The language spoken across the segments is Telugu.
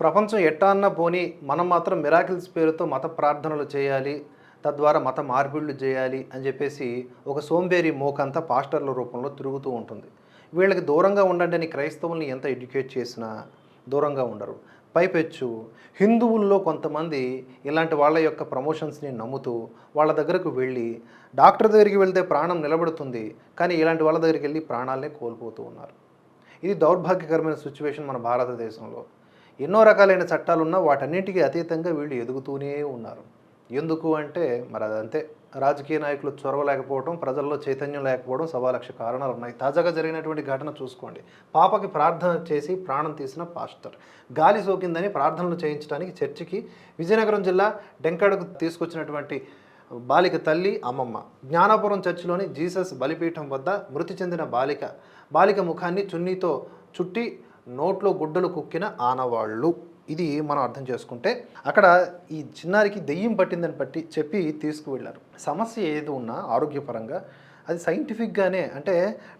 ప్రపంచం ఎట్టా అన్న పోని మనం మాత్రం మిరాకిల్స్ పేరుతో మత ప్రార్థనలు చేయాలి తద్వారా మత మార్పిడులు చేయాలి అని చెప్పేసి ఒక సోంబేరి మోకంతా పాస్టర్ల రూపంలో తిరుగుతూ ఉంటుంది. వీళ్ళకి దూరంగా ఉండండి అని క్రైస్తవుల్ని ఎంత ఎడ్యుకేట్ చేసినా దూరంగా ఉండరు. పైపెచ్చు హిందువుల్లో కొంతమంది ఇలాంటి వాళ్ళ యొక్క ప్రమోషన్స్ని నమ్ముతూ వాళ్ళ దగ్గరకు వెళ్ళి డాక్టర్ దగ్గరికి వెళ్తే ప్రాణం నిలబడుతుంది కానీ ఇలాంటి వాళ్ళ దగ్గరికి వెళ్ళి ప్రాణాలనే కోల్పోతూ ఉన్నారు. ఇది దౌర్భాగ్యకరమైన సిచ్యువేషన్ మన భారతదేశంలో. ఎన్నో రకాలైన చట్టాలు ఉన్నా వాటన్నింటికీ అతీతంగా వీళ్ళు ఎదుగుతూనే ఉన్నారు. ఎందుకు అంటే మరి అదంతే. రాజకీయ నాయకులు చొరవ లేకపోవడం ప్రజల్లో చైతన్యం లేకపోవడం సవా లక్ష కారణాలు ఉన్నాయి. తాజాగా జరిగినటువంటి ఘటన చూసుకోండి. పాపకి ప్రార్థన చేసి ప్రాణం తీసిన పాస్టర్. గాలి సోకిందని ప్రార్థనలు చేయించడానికి చర్చికి విజయనగరం జిల్లా డెంకాడకు తీసుకొచ్చినటువంటి బాలిక తల్లి అమ్మమ్మ. జ్ఞానాపురం చర్చిలోని జీసస్ బలిపీఠం వద్ద మృతి చెందిన బాలిక. బాలిక ముఖాన్ని చున్నీతో చుట్టి నోట్లో గుడ్డలు కుక్కిన ఆనవాళ్ళు. ఇది మనం అర్థం చేసుకుంటే అక్కడ ఈ చిన్నారికి దెయ్యం పట్టిందని బట్టి చెప్పి తీసుకువెళ్ళారు. సమస్య ఏది ఉన్నా ఆరోగ్యపరంగా అది సైంటిఫిక్గానే అంటే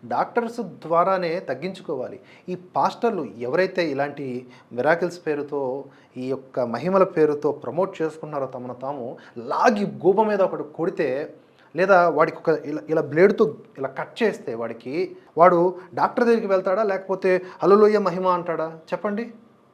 డాక్టర్స్ ద్వారానే తగ్గించుకోవాలి. ఈ పాస్టర్లు ఎవరైతే ఇలాంటి మిరాకిల్స్ పేరుతో ఈ యొక్క మహిమల పేరుతో ప్రమోట్ చేసుకున్నారో తమను తాము లాగి గూబ మీద ఒకటి కొడితే లేదా వాడికి ఒక ఇలా ఇలా బ్లేడ్తో ఇలా కట్ చేస్తే వాడికి వాడు డాక్టర్ దగ్గరికి వెళ్తాడా? లేకపోతే అలులోయ మహిమ అంటాడా? చెప్పండి.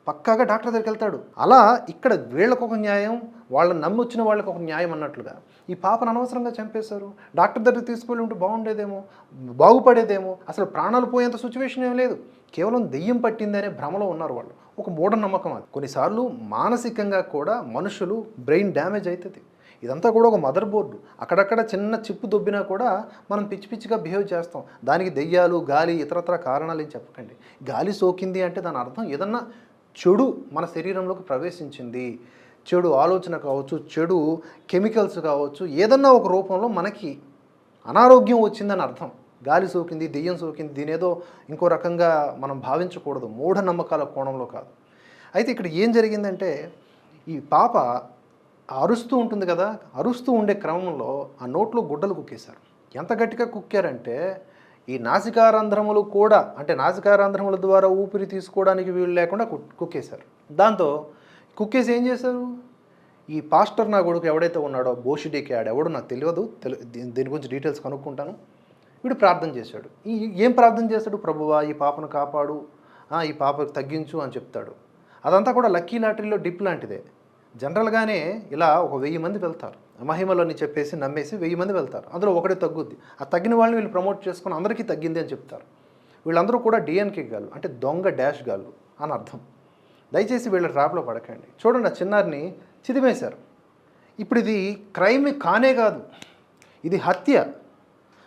పక్కాగా డాక్టర్ దగ్గరికి వెళ్తాడు. అలా ఇక్కడ వీళ్ళకు ఒక న్యాయం వాళ్ళని నమ్మి వచ్చిన వాళ్ళకి ఒక న్యాయం అన్నట్లుగా. ఈ పాపను అనవసరంగా చంపేశారు. డాక్టర్ దగ్గర తీసుకువెళ్ళి ఉంటే బాగుండేదేమో బాగుపడేదేమో. అసలు ప్రాణాలు పోయేంత సిచ్యువేషన్ ఏం లేదు. కేవలం దెయ్యం పట్టింది అనే భ్రమలో ఉన్నారు వాళ్ళు. ఒక మూఢనమ్మకం అది. కొన్నిసార్లు మానసికంగా కూడా మనుషులు బ్రెయిన్ డ్యామేజ్ అవుతుంది ఇదంతా కూడా ఒక మదర్ బోర్డు. అక్కడక్కడ చిన్న చిప్పు దొబ్బినా కూడా మనం పిచ్చి పిచ్చిగా బిహేవ్ చేస్తాం. దానికి దెయ్యాలు గాలి ఇతరత్ర కారణాలు ఏం చెప్పకండి. గాలి సోకింది అంటే దాని అర్థం ఏదన్నా చెడు మన శరీరంలోకి ప్రవేశించింది. చెడు ఆలోచన కావచ్చు చెడు కెమికల్స్ కావచ్చు ఏదన్నా ఒక రూపంలో మనకి అనారోగ్యం వచ్చిందని అర్థం. గాలి సోకింది దెయ్యం సోకింది దీని ఏదో ఇంకో రకంగా మనం భావించకూడదు. మూఢనమ్మకాల కోణంలో కాదు. అయితే ఇక్కడ ఏం జరిగిందంటే ఈ పాప అరుస్తూ ఉంటుంది కదా అరుస్తూ ఉండే క్రమంలో ఆ నోట్లో గుడ్డలు కుక్కేశారు. ఎంత గట్టిగా కుక్కారంటే ఈ నాసికారంధ్రములు కూడా అంటే నాసికారంధ్రముల ద్వారా ఊపిరి తీసుకోవడానికి వీలు లేకుండా కుక్కేశారు. దాంతో కుక్కేసి ఏం చేశారు? ఈ పాస్టర్ నా కొడుకు ఎవడైతే ఉన్నాడో బోషిడీకి ఆడు ఎవడో నాకు తెలియదు తెలి దీని దీని గురించి డీటెయిల్స్ కనుక్కుంటాను. వీడు ప్రార్థన చేశాడు. ఈ ఏం ప్రార్థన చేస్తాడు ప్రభువా ఈ పాపను కాపాడు ఈ పాపకు తగ్గించు అని చెప్తాడు. అదంతా కూడా లక్కీ లాటరీలో డిప్ లాంటిదే. జనరల్గానే ఇలా ఒక వెయ్యి మంది వెళ్తారు. మహిమలని చెప్పేసి నమ్మేసి వెయ్యి మంది వెళ్తారు. అందులో ఒకటే తగ్గుద్ది. ఆ తగ్గిన వాళ్ళని వీళ్ళు ప్రమోట్ చేసుకుని అందరికీ తగ్గింది అని చెప్తారు. వీళ్ళందరూ కూడా డిఎన్కే గాళ్ళు అంటే దొంగ డాష్ గాళ్ళు అని అర్థం. దయచేసి వీళ్ళ ట్రాప్లో పడకండి. చూడండి ఆ చిన్నారిని చిదిమేశారు. ఇప్పుడు ఇది క్రైమ్ కానే కాదు. ఇది హత్య.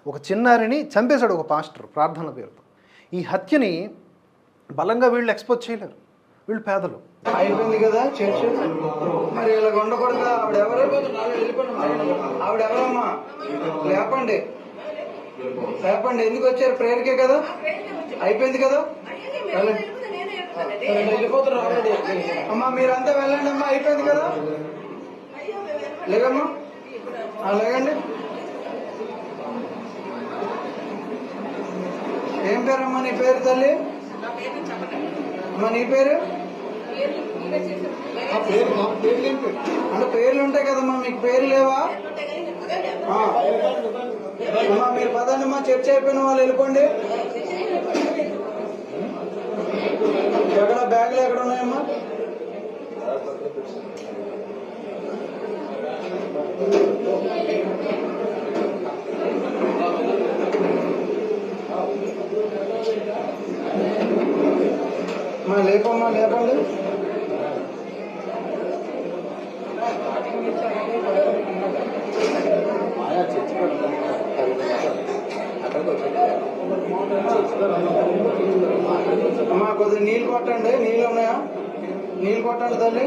ఒక చిన్నారిని చంపేశాడు ఒక పాస్టర్ ప్రార్థన పేరుతో. ఈ హత్యని బలంగా వీళ్ళు ఎక్స్పోజ్ చేయలేరు. వీళ్ళు పేదలు. అయిపోయింది కదా చర్చ్? మరి ఇలా ఉండకూడదు ఆవిడ ఆవిడ ఎవరమ్మా? లేపండి. లేపండి. ఎందుకు వచ్చారు? ప్రేయర్కే కదా? అయిపోయింది కదా? వెళ్ళిపోతున్నారు ఆల్రెడీ. అమ్మా మీరంతా వెళ్ళండి అమ్మా. అయిపోయింది కదా? లేదమ్మా లేదండి ఏం పేరమ్మా నీ పేరు తల్లి? అమ్మా నీ పేరు పేరు నా పేరు? అంటే పేర్లు ఉంటాయి కదమ్మా మీకు పేర్లు లేవా. అమ్మా మీరు పదండి అమ్మా చర్చ అయిపోయిన వాళ్ళు వెళ్ళిపోండి అమ్మా లేపండి అమ్మా కొద్దిగా నీళ్ళు కొట్టండి. నీళ్ళు ఉన్నాయా? నీళ్ళు కొట్టండి తల్లి.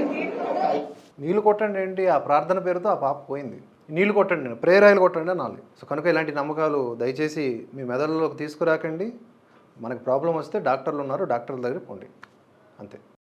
నీళ్ళు కొట్టండి ఏంటి? ఆ ప్రార్థన పేరుతో ఆ పాప పోయింది. నీళ్ళు కొట్టండి ప్రేయర్ ఆయిల్ కొట్టండి అనాలి. సో కనుక ఇలాంటి నమ్మకాలు దయచేసి మీ మెదడులోకి తీసుకురాకండి. మనకు ప్రాబ్లం వస్తే డాక్టర్లు ఉన్నారు. డాక్టర్ల దగ్గర పోండి. 안 돼.